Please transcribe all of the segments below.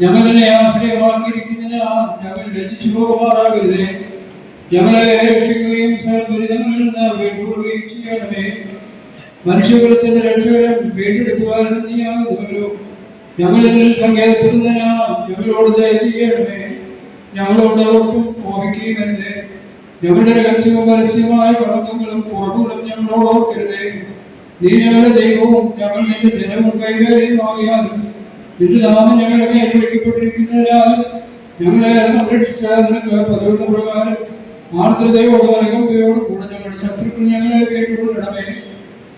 ഞങ്ങളെ ആശ്രയമാക്കിയിരിക്കുന്നതിനാൽ ഞങ്ങൾ രചിച്ചു പോകുമാറാകരുത് ഞങ്ങളെ രക്ഷിക്കുകയും ദുരിതങ്ങളിൽ നിന്ന് വീണ്ടുകൊള്ളുകയും ചെയ്യണമേ. മനുഷ്യകുലത്തിന്റെ രക്ഷകരം വീണ്ടെടുക്കുവാനും നീയാകുമല്ലോ ഞങ്ങളിൽ സങ്കേതപ്പെടുന്നതിനാൽ ഞങ്ങളോട് ചെയ്യണമേ. ഞങ്ങളോട് ഓർക്കും ഓർക്കുകയും അരുതേ. ഞങ്ങളുടെ രഹസ്യവും പരസ്യമായ കളങ്കങ്ങളും കുറവുകളും ഞങ്ങളോട് ഓർക്കരുതേ. നീ ഞങ്ങളുടെ ദൈവവും ഞങ്ങൾ നിന്റെ ജനവും കൈകാര്യം ആകിയാലും നിന്റെ നാമം ഞങ്ങളുടെ മേൽ വിളിക്കപ്പെട്ടിരിക്കുന്നതിനാൽ ഞങ്ങളെ സംരക്ഷിച്ച നിനക്ക് പതിവുള്ള പ്രകാരം ആർദ്രതയോടും അനുകമ്പയോടും കൂടെ ഞങ്ങളുടെ ശത്രുക്കൾ ഞങ്ങളെ കേട്ടുകൊള്ളണമേ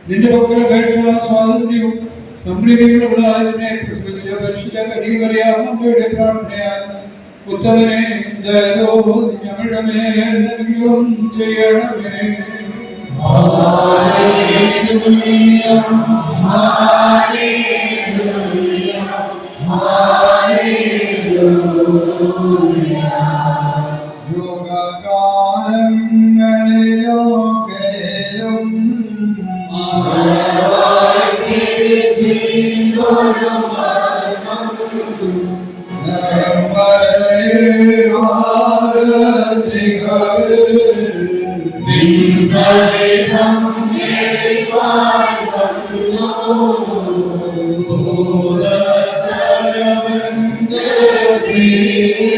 നിന്റെ പക്കൽ അപേക്ഷ സ്വാതന്ത്ര്യവും സമൃദ്ധികളുള്ളതിനെ പ്രസവിച്ച പരിശുദ്ധ കന്യകറിയാം അമ്മയുടെ പ്രാർത്ഥനയാൽ ഉത്തമനെ ദയതോ ഞങ്ങളുടെ മേൽ എന്തെങ്കിലും ചെയ്യണമേ. യോഗകാലങ്ങളിലൊക്കെയും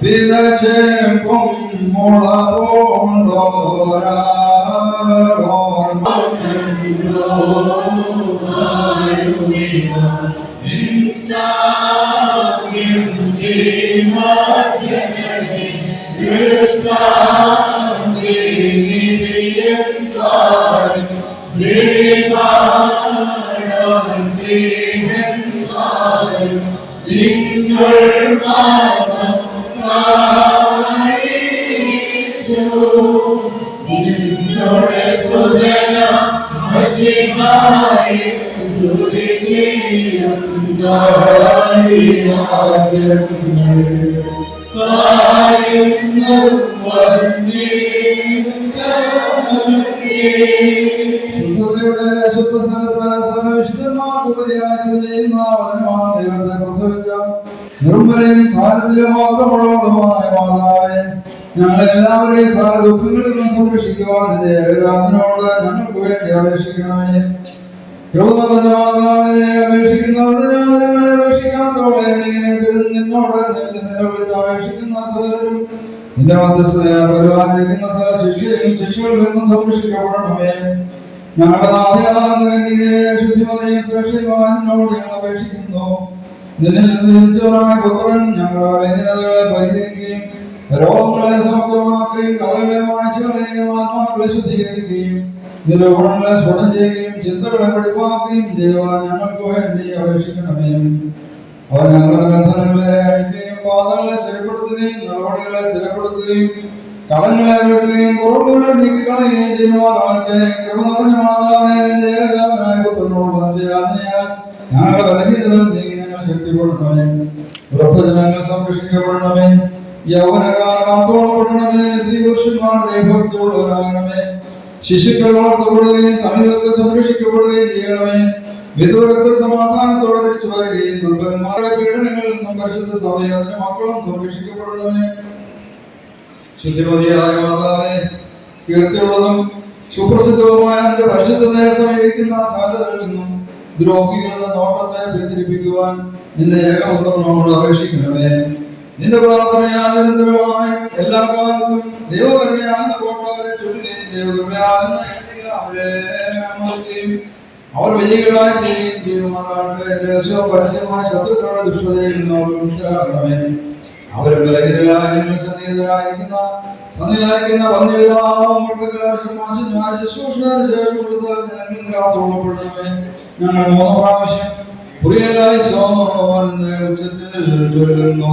Bila che pom mola pom dora പ്രസവിച്ച നിർമ്മലയും സാരത്തിലുമാത്രമുള്ളവളുമായ മാതാവേ ഞങ്ങളെല്ലാവരെയും സാര ദുഃഖങ്ങളിൽ നിന്ന് സംരക്ഷിക്കുവാൻ നിന്റെ ഏകരാധനോട് ഞങ്ങൾക്ക് വേണ്ടി അപേക്ഷിക്കണമേ. മാതാവെ അപേക്ഷിക്കുന്നവരുടെ ഞങ്ങളെ അപേക്ഷിക്കാത്തവളെ നീങ്ങനെ നിന്നോട് നിലവിളിച്ച് അപേക്ഷിക്കുന്ന സകലരും നിന്റെ മധ്യസ്ഥതയാൽ വരുവാനിരിക്കുന്ന സകല ശിക്ഷയും ശിക്ഷകളിൽ നിന്നും സംരക്ഷിക്കപ്പെടണമേ. ഞങ്ങളുടെ നാഥയാകെ ശുദ്ധിമതയും സുരക്ഷയുവാനോട് ഞങ്ങൾ അപേക്ഷിക്കുന്നു. നിന്നിൽ ജനിച്ചവനായ പുത്രൻ ഞങ്ങളുടെ ബലഹീനതകളെ പരിഹരിക്കുകയും രോഗങ്ങളെ സൗഖ്യമാക്കുകയും കലകളെ ആത്മാക്കളെ ശുദ്ധീകരിക്കുകയും നിരൂപണങ്ങളെ സ്ഫുടം ചെയ്യുകയും ചിന്തകളെ വെളിവാക്കുകയും ചെയ്യുവാൻ ഞങ്ങൾക്ക് വേണ്ടി അപേക്ഷിക്കണമേ. അവർ ഞങ്ങളുടെ ബന്ധനങ്ങളെ അഴിക്കുകയും പാതകളെ സ്ഥിരപ്പെടുത്തുകയും നടപടികളെ സ്ഥിരപ്പെടുത്തുകയും കടങ്ങളെ വീട്ടുകയും കുറവുകളെ നീക്കിക്കളയുകയും ചെയ്യുവാനാകട്ടെ കൃപ നിറഞ്ഞ മാതാവേ ഏകജാതനായ പുത്രനോട് തന്റെ യാതനയാൽ ഞങ്ങളുടെ ബലഹീനതകൾ നീക്കി ഞങ്ങൾ ശക്തിപ്പെടണമേ വൃദ്ധജനങ്ങൾ സംരക്ഷിക്കപ്പെടണമേ. യൗവനക്കാർ കാത്തോളപ്പെടണമേ സ്ത്രീ പുരുഷന്മാർ വളർത്തപ്പെടുകയും സമീപസ്ഥ സംരക്ഷിക്കപ്പെടുകയും ചെയ്യണമേ. വിധുവസ്ഥ സമാധാനത്തോടെ തിരിച്ചു വരികയും ദുർബലന്മാരുടെ പീഡനങ്ങളിൽ നിന്നും പരിശുദ്ധ സമയത്തിന് മക്കളും സംരക്ഷിക്കപ്പെടണമേ. ശുദ്ധിമതിയായ മാതാവേ കീർത്തിയുള്ളതും സുപ്രസിദ്ധവുമായ എന്റെ പരിശുദ്ധതയെ സമീപിക്കുന്ന സാധ്യതകളിൽ നിന്നും ദ്രോഹികളുടെ നോട്ടത്തെ പ്രചരിപ്പിക്കുവാൻ നിന്റെ ഏകപുത്രനോട് അപേക്ഷിക്കണമേ. നിന്റെ പ്രാർത്ഥനയാൽ നിരന്തരമായി എല്ലാ കാലത്തും ദൈവകരുണയാൽ കൊണ്ടവരെ അവർ വിജയികളായി തീരുകയും ചെയ്യുമാറാകട്ടെ രഹസ്യവും പരസ്യമായ ശത്രുക്കളുടെ ദുഷ്ടതയിൽ അവർ മുക്തരാക്കണമേ അവരെ ബലഹീനരായ സന്നിഹിതരായിരിക്കുന്ന സന്നിധാനിക്കുന്ന കാത്തോളപ്പെടണമേ ഞങ്ങൾ മൂന്ന് പ്രാവശ്യം പുറിയതായി സോമോന്ന് ഉച്ചത്തിൽ ചൊല്ലുന്നു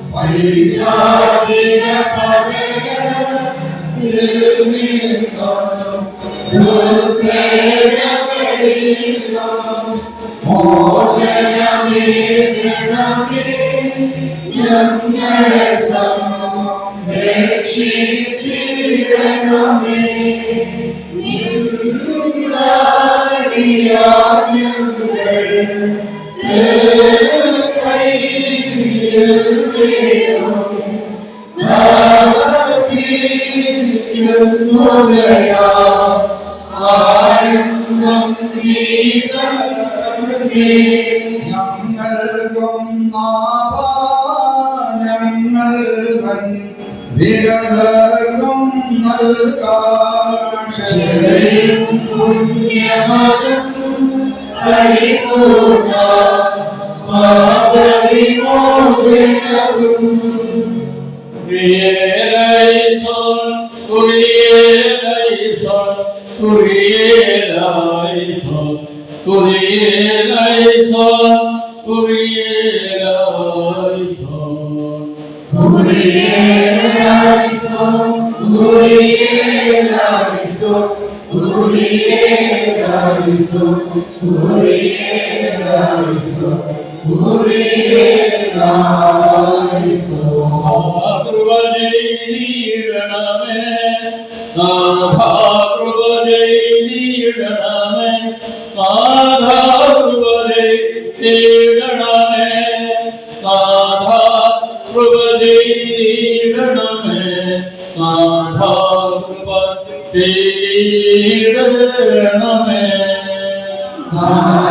പൈശാചിക പകയിൽ നിന്നും ദുർസേനകളിലും ഞങ്ങൾക്കും ഞങ്ങൾ വിരതർക്കും നൽകാം Kurielison, Kurielison, Amen.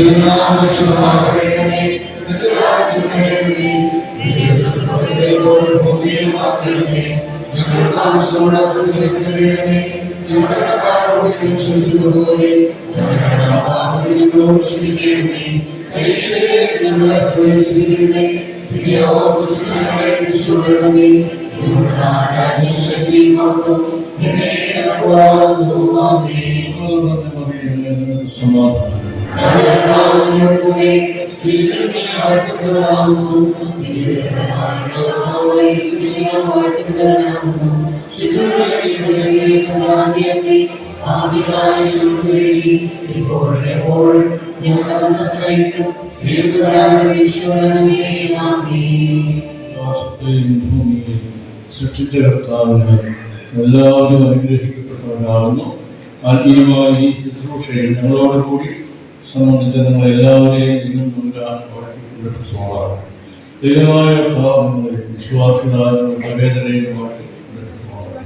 കൃപകൈടണമേ സമാധാനം ആകാശത്തെയും ഭൂമിയെയും സൃഷ്ടിച്ച കർത്താവിന് എല്ലാവരും അനുഗ്രഹിക്കപ്പെട്ടവരാകുന്നു ആത്മീയമായ ശുശ്രൂഷയിൽ ഞങ്ങളോട് കൂടി സംബന്ധിച്ച നിങ്ങൾ എല്ലാവരെയും ഇന്നും മുൻകാലം വളർത്തിക്കൊണ്ടിരുന്നതാണ് ദൈവമായ കർത്താവ് നിങ്ങളെ വിശ്വാസികളായ നിങ്ങളുടെ വേദനയും വളർത്തിക്കൊണ്ടിരുന്നതാണ്